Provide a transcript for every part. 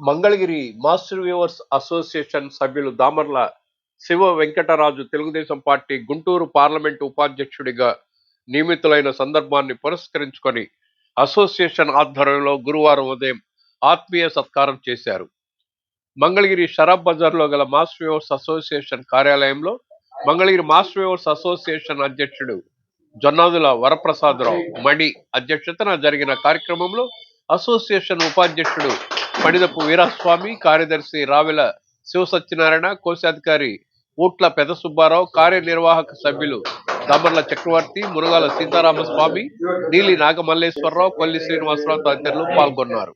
Mangalagiri master viewers association సభ్యులు Damarla Shiva Venkataraju Telugu Desam party Guntur parliament ఉపాధ్యక్షుడిగా నియమితులైన సందర్భాన్ని పురస్కరించుకొని అసోసియేషన్ ఆధ్వర్యంలో గురువారం ఉదయం ఆత్మీయ సత్కారం చేశారు. మంగళగిరి షరాబ్ బజార్లో గల మాస్ వ్యూవర్స్ అసోసియేషన్ కార్యాలయంలో మంగళగిరి మాస్ వ్యూవర్స్ అసోసియేషన్ అధ్యక్షుడు జొన్నాదుల వరప్రసాదరావు మణి అధ్యక్షతన జరిగిన కార్యక్రమంలో అసోసియేషన్ ఉపాధ్యక్షుడు పడిదప్పు వీరాస్వామి కార్యదర్శి రావెల శివ సత్యనారాయణ కోశాధికారి ఊట్ల పెద సుబ్బారావు కార్యనిర్వాహక సభ్యులు దమర్ల చక్రవర్తి మునగాల సీతారామస్వామి నీలి నాగమల్లేశ్వరరావు కొల్లి శ్రీనివాసరావు తదితరులు పాల్గొన్నారు.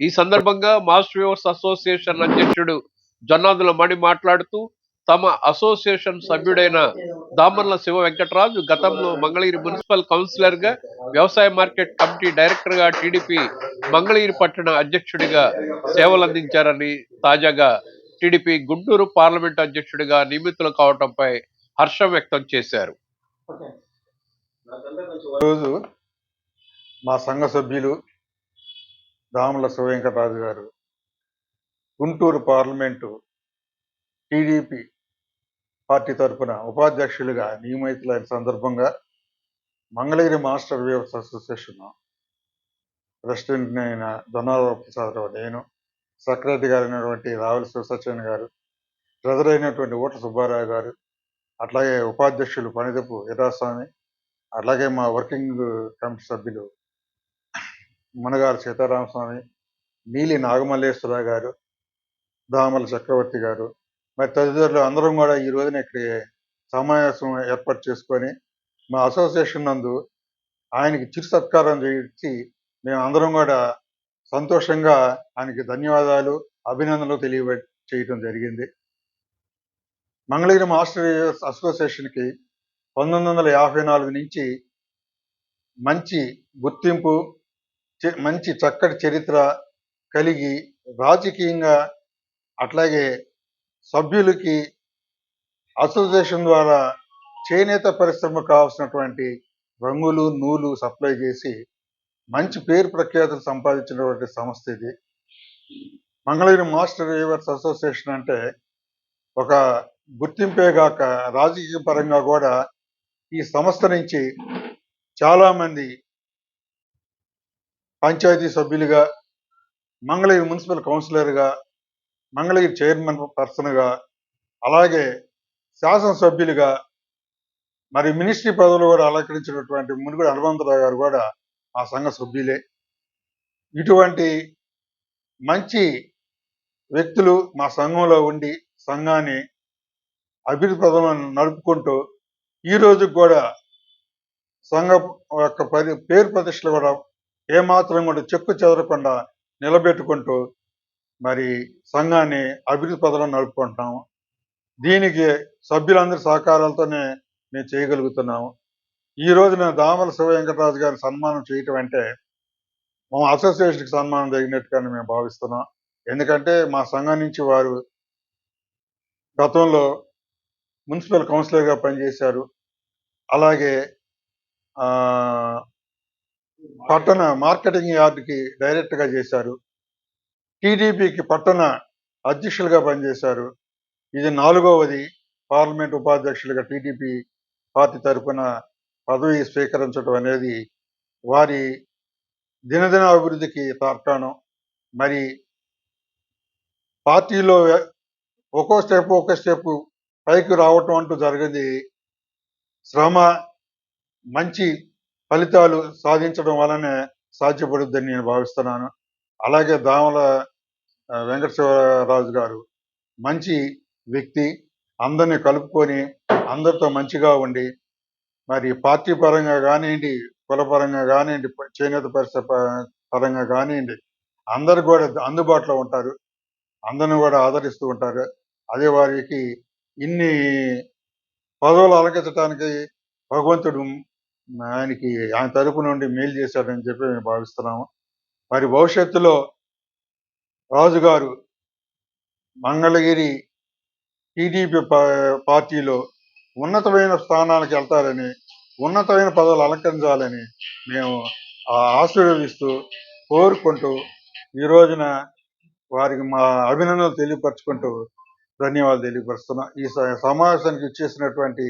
ఈ సందర్భంగా మాస్ వ్యూవర్స్ అసోసియేషన్ అధ్యక్షుడు జొన్నాదుల మణి మాట్లాడుతూ తమ అసోసియేషన్ సభ్యుడైన దామర్ల శివ వెంకటరాజు గతంలో మంగళగిరి మున్సిపల్ కౌన్సిలర్గా వ్యవసాయ మార్కెట్ కమిటీ డైరెక్టర్గా టీడీపీ మంగళగిరి పట్టణ అధ్యక్షుడిగా సేవలందించారని తాజాగా టీడీపీ గుంటూరు పార్లమెంట్ అధ్యక్షుడిగా నియమితులు కావడంపై హర్షం వ్యక్తం చేశారు. రోజు మా సంఘ సభ్యులు దామల శివవెంకటరాజు గారు గుంటూరు పార్లమెంటు టీడీపీ పార్టీ తరఫున ఉపాధ్యక్షులుగా నియమితులైన సందర్భంగా Mangalagiri master viewers association president అయిన దొన్నారావు ప్రసాదరావు నేను సెక్రటరీ గారు అయినటువంటి రావుల శివసత్యన్ గారు ట్రెజర్ అయినటువంటి ఊట సుబ్బారావు గారు అట్లాగే ఉపాధ్యక్షులు పనిదప్పు యథాస్వామి అట్లాగే మా వర్కింగ్ కమిటీ సభ్యులు మునగారు సీతారామస్వామి నీలి నాగమల్లేశ్వరరావు గారు దామల చక్రవర్తి గారు మరి తదితరులు అందరం కూడా ఈ రోజున ఇక్కడ సమావేశం ఏర్పాటు చేసుకొని మా అసోసియేషన్ నందు ఆయనకి చిరు సత్కారం చేసి మేము అందరం కూడా సంతోషంగా ఆయనకి ధన్యవాదాలు అభినందనలు తెలియ చేయటం జరిగింది. మంగళగిరి మాస్టర్ అసోసియేషన్కి పంతొమ్మిది వందల యాభై నాలుగు నుంచి మంచి గుర్తింపు మంచి చక్కటి చరిత్ర కలిగి రాజకీయంగా అట్లాగే సభ్యులకి అసోసియేషన్ ద్వారా చేనేత పరిశ్రమకు కావాల్సినటువంటి రంగులు నూలు సప్లై చేసి మంచి పేరు ప్రఖ్యాతులు సంపాదించినటువంటి సంస్థ ఇది. మంగళగిరి మాస్టర్ వీవర్స్ అసోసియేషన్ అంటే ఒక గుర్తింపే గాక రాజకీయ పరంగా కూడా ఈ సంస్థ నుంచి చాలామంది పంచాయతీ సభ్యులుగా మంగళగిరి మున్సిపల్ కౌన్సిలర్గా మంగళగిరి చైర్మన్ పర్సన్గా అలాగే శాసనసభ్యులుగా మరి మినిస్ట్రీ పదవులు కూడా అలంకరించినటువంటి మునుగుడు హనుమంతరావు గారు కూడా ఆ సంఘ సభ్యులే. ఇటువంటి మంచి వ్యక్తులు మా సంఘంలో ఉండి సంఘాన్ని అభివృద్ధి పదవులను నడుపుకుంటూ ఈ కూడా సంఘ యొక్క పరి పేరు ప్రతిష్టలు కూడా ఏమాత్రం కూడా చెక్కు చెదరకుండా నిలబెట్టుకుంటూ మరి సంఘాన్ని అభివృద్ధి పదవులను నడుపుకుంటున్నాము దీనికి సభ్యులందరి సహకారాలతోనే మేము చేయగలుగుతున్నాము. ఈ రోజున దామల శివ వెంకటరాజు గారి సన్మానం చేయటం అంటే మా అసోసియేషన్కి సన్మానం జరిగినట్టుగానే మేము భావిస్తున్నాం. ఎందుకంటే మా సంఘం నుంచి వారు గతంలో మున్సిపల్ కౌన్సిలర్గా పనిచేశారు. అలాగే పట్టణ మార్కెటింగ్ యార్డ్కి డైరెక్ట్గా చేశారు. టీడీపీకి పట్టణ అధ్యక్షులుగా పనిచేశారు. ఇది నాలుగవది పార్లమెంట్ ఉపాధ్యక్షులుగా టీడీపీ పార్టీ తరఫున పదవి స్వీకరించడం అనేది వారి దినదిన అభివృద్ధికి తార్కాణం. మరి పార్టీలో ఒక్కో స్టెప్ ఒక్కో స్టెప్ పైకి రావటం అంటూ జరిగింది శ్రమ మంచి ఫలితాలు సాధించడం వలనే సాధ్యపడుద్దని నేను భావిస్తున్నాను. అలాగే దామల ఆ, వెంకటశివరాజు గారు మంచి వ్యక్తి. అందరిని కలుపుకొని అందరితో మంచిగా ఉండి మరి పార్టీ పరంగా కానివ్వండి కులపరంగా కానివ్వండి చేనేత పరిసర పరంగా కానివ్వండి అందరు కూడా అందుబాటులో ఉంటారు. అందరిని కూడా ఆదరిస్తూ ఉంటారు. అదే వారికి ఇన్ని పదవులు అలగించడానికి భగవంతుడు ఆయనకి ఆయన తరపు నుండి మేలు చేశాడని చెప్పి మేము భావిస్తున్నాము. మరి భవిష్యత్తులో రాజుగారు మంగళగిరి టీడీపీ పార్టీలో ఉన్నతమైన స్థానాలకు వెళ్తారని ఉన్నతమైన పదవులు అలంకరించాలని మేము ఆ ఆశీర్వదిస్తూ కోరుకుంటూ ఈ రోజున వారికి మా అభినందనలు తెలియపరచుకుంటూ ధన్యవాదాలు తెలియపరుస్తున్నా. ఈ స- సమావేశానికి ఇచ్చేసినటువంటి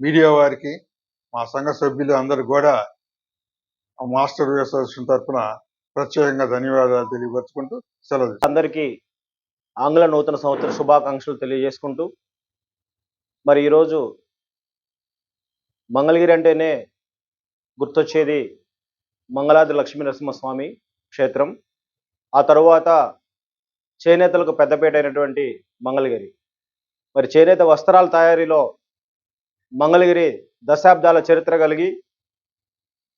మీడియా వారికి మా సంఘ సభ్యులు అందరూ కూడా మాస్టర్ అసోసియేషన్ తరఫున ప్రత్యేకంగా ధన్యవాదాలు తెలియపరచుకుంటూ సెలవు అందరికీ ఆంగ్ల నూతన సంవత్సర శుభాకాంక్షలు తెలియజేసుకుంటూ మరి ఈరోజు మంగళగిరి అంటేనే గుర్తొచ్చేది మంగళాది లక్ష్మీ నరసింహస్వామి క్షేత్రం ఆ తరువాత చేనేతలకు పెద్దపేట అయినటువంటి మంగళగిరి. మరి చేనేత వస్త్రాల తయారీలో మంగళగిరి దశాబ్దాల చరిత్ర కలిగి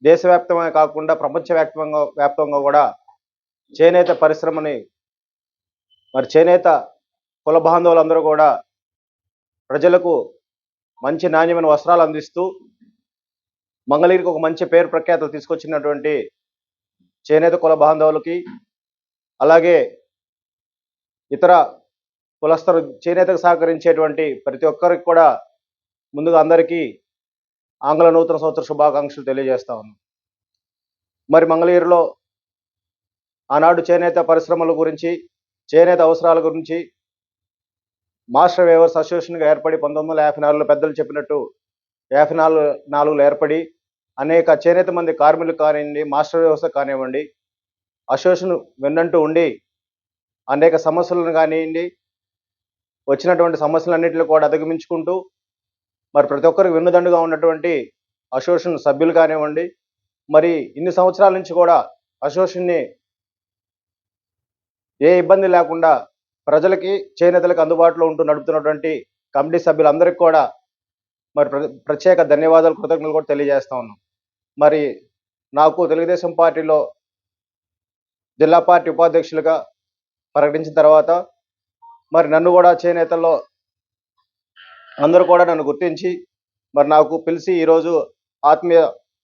దేశవ్యాప్తమే కాకుండా ప్రపంచవ్యాప్తంగా వ్యాప్తంగా కూడా చేనేత పరిశ్రమని మరి చేనేత కుల బాంధవులందరూ కూడా ప్రజలకు మంచి నాణ్యమైన వస్త్రాలు అందిస్తూ మంగళగిరికి ఒక మంచి పేరు ప్రఖ్యాతలు తీసుకొచ్చినటువంటి చేనేత కుల బాంధవులకి అలాగే ఇతర కులస్థలు చేనేతకు సహకరించేటువంటి ప్రతి ఒక్కరికి కూడా ముందుగా అందరికీ ఆంగ్ల నూతన సంవత్సర శుభాకాంక్షలు తెలియజేస్తా ఉన్నాం. మరి మంగళగిరిలో ఆనాడు చేనేత పరిశ్రమల గురించి చేనేత అవసరాల గురించి మాస్టర్ వేవర్స్ అసోసియేషన్గా ఏర్పడి పంతొమ్మిది వందల యాభై నాలుగులో పెద్దలు చెప్పినట్టు యాభై నాలుగు నాలుగులో ఏర్పడి అనేక చేనేత మంది కార్మికులు కానివ్వండి మాస్టర్ వ్యవస్థ కానివ్వండి అసోసియేషన్ వెన్నంటూ ఉండి అనేక సమస్యలను కానివ్వండి వచ్చినటువంటి సమస్యలన్నింటినీ కూడా అధిగమించుకుంటూ మరి ప్రతి ఒక్కరికి వెన్నుదండుగా ఉన్నటువంటి అసోసియేషన్ సభ్యులు కానివ్వండి మరి ఇన్ని సంవత్సరాల నుంచి కూడా అసోసియేషన్ని ఏ ఇబ్బంది లేకుండా ప్రజలకి చేనేతలకు అందుబాటులో ఉంటూ నడుపుతున్నటువంటి కమిటీ సభ్యులందరికీ కూడా మరి ప్ర- ప్రత్యేక ధన్యవాదాలు కృతజ్ఞతలు కూడా తెలియజేస్తా ఉన్నాం. మరి నాకు తెలుగుదేశం పార్టీలో జిల్లా పార్టీ ఉపాధ్యక్షులుగా ప్రకటించిన తర్వాత మరి నన్ను కూడా చేనేతల్లో అందరూ కూడా నన్ను గుర్తించి మరి నాకు పిలిచి ఈరోజు ఆత్మీయ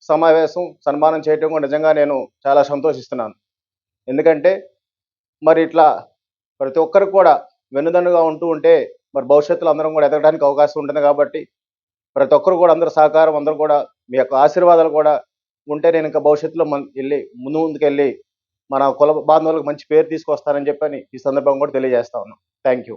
సమావేశం సన్మానం చేయటం కూడా నిజంగా నేను చాలా సంతోషిస్తున్నాను. ఎందుకంటే మరి ఇట్లా ప్రతి ఒక్కరికి కూడా వెన్నుదన్నుగా ఉంటూ ఉంటే మరి భవిష్యత్తులో అందరం కూడా ఎదగడానికి అవకాశం ఉంటుంది కాబట్టి ప్రతి ఒక్కరు కూడా అందరూ సహకారం అందరూ కూడా మీ యొక్క ఆశీర్వాదాలు కూడా ఉంటే నేను ఇంకా భవిష్యత్తులో మన వెళ్ళి ముందు ముందుకు వెళ్ళి మన కుల బాంధవులకు మంచి పేరు తీసుకొస్తానని చెప్పని ఈ సందర్భంగా కూడా తెలియజేస్తా ఉన్నాను. Thank you